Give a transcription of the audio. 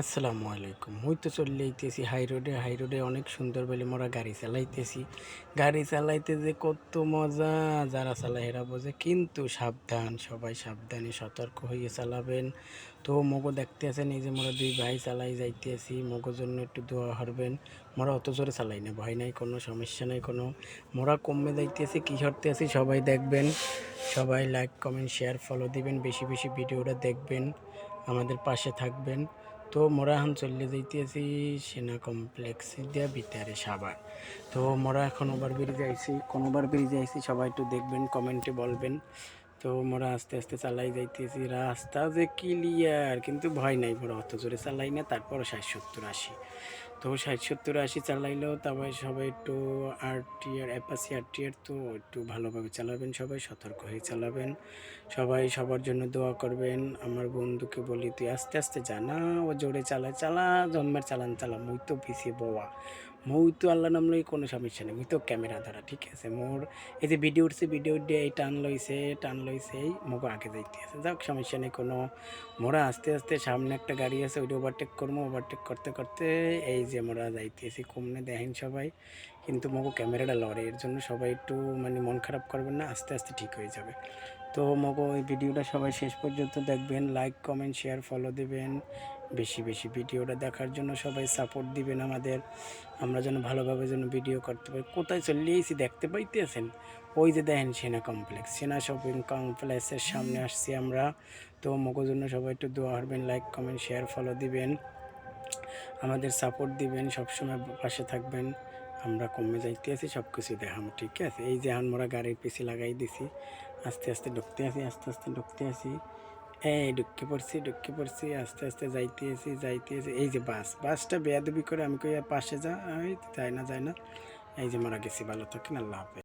আসসালামু আলাইকুম। মুই তো চলে আইতেছি হাই রোডে। হাই রোডে অনেক সুন্দর বলে মোরা গাড়ি চালাইতেছি। গাড়ি চালাইতে যে কত মজা, যারা চালায় এরা বোঝে, কিন্তু সাবধান, সবাই সাবধানে সতর্ক হয়ে চালাবেন। তো মগো দেখতে আছেন এই যে মোরা দুই ভাই চালাই যাইতেছি মগোর জন্য একটু দোয়া হারবেন মোরা অত জোরে চালাই না, ভয় নাই, কোনো সমস্যা নাই, কোনো মোরা কমে যাইতেছি, কী হরতে আছি সবাই দেখবেন। সবাই লাইক কমেন্ট শেয়ার ফলো দিবেন, বেশি বেশি ভিডিওটা দেখবেন, আমাদের পাশে থাকবেন। তো মোরা এখন চলে যাইতেছি সেনা কমপ্লেক্স দিয়া বিতারে সাবার তো মোরা এখন ওভার ব্রিজে আইছি। কোন ওভার ব্রিজে আইছি সবাই একটু দেখবেন কমেন্টে বলবেন। তো মোরা আস্তে আস্তে চালাই যাইতেছি। রাস্তা যে ক্লিয়ার কিন্তু ভয় নাই, মোরা অত জোরে চালাই না তারপর ষাট সত্তর আশি। তো ষাট, সত্তর, আশি চালাইলেও তবে সবাই একটু আর টিয়ার অ্যাপাসি আর টিয়ার তো একটু ভালোভাবে চালাবেন সবাই, সতর্ক হয়ে চালাবেন। সবাই সবার জন্য দোয়া করবেন। আমার বন্ধুকে বলি, তুই আস্তে আস্তে জানা ও জোরে চালা চালা, জন্মের চালান চালা মুই তো পিছিয়ে বোয়া মুই তো আল্লাহ নাম লই কোনো সমস্যা নেই তো ক্যামেরা দ্বারা, ঠিক আছে? মোর এই যে ভিডিও উঠছে ভিডিও দিয়ে এই টান লইছে টান লইছে, এই মোকে আগে যাইতে আছে। যাক, সমস্যা নেই, কোনো মোরা আস্তে আস্তে সামনে একটা গাড়ি আছে, ওইটা ওভারটেক করব ওভারটেক করতে করতে এই যে মোরা যাইতেছি কমনে, দেখেন সবাই। কিন্তু মোকে ক্যামেরাটা লড়ে, এর জন্য সবাই একটু মানে মন খারাপ করবেন না, আস্তে আস্তে ঠিক হয়ে যাবে। তো মগো এই ভিডিওটা সবাই শেষ পর্যন্ত দেখবেন লাইক কমেন্ট শেয়ার ফলো দিবেন। বেশি বেশি ভিডিওটা দেখার জন্য সবাই সাপোর্ট দিবেন আমাদের। আমরা যেন ভালোভাবে যেন ভিডিও করতে পারি। কোথায় চলে এসেছি দেখতে পাইতেছেন? ওই যে দেখেন সেনা কমপ্লেক্স সেনা শপিং কমপ্লেক্সের সামনে আসছি আমরা। তো মগোর জন্য সবাই একটু দোয়া হবেন লাইক কমেন্ট শেয়ার ফলো দিবেন। আমাদের সাপোর্ট দিবেন, সবসময় পাশে থাকবেন। আমরা কমে যাইতে আছি সব কিছু দেখাম, ঠিক আছে? এই যে এখন মোরা গাড়ির পিছিয়ে লাগাই দিছি। আস্তে আস্তে ঢুকতে আসি আস্তে আস্তে ঢুকতে আসি এই ঢুকে পড়ছি ঢুকে পড়ছি, আস্তে আস্তে যাইতে আসি যাইতে আসি এই যে বাস, বাসটা বেয়াদবি করে আমি কই পাশে যা আমি যাই না যাই না। এই যে মারা গেছি, ভালো থাকেন, আল্লাহ হাফেজ।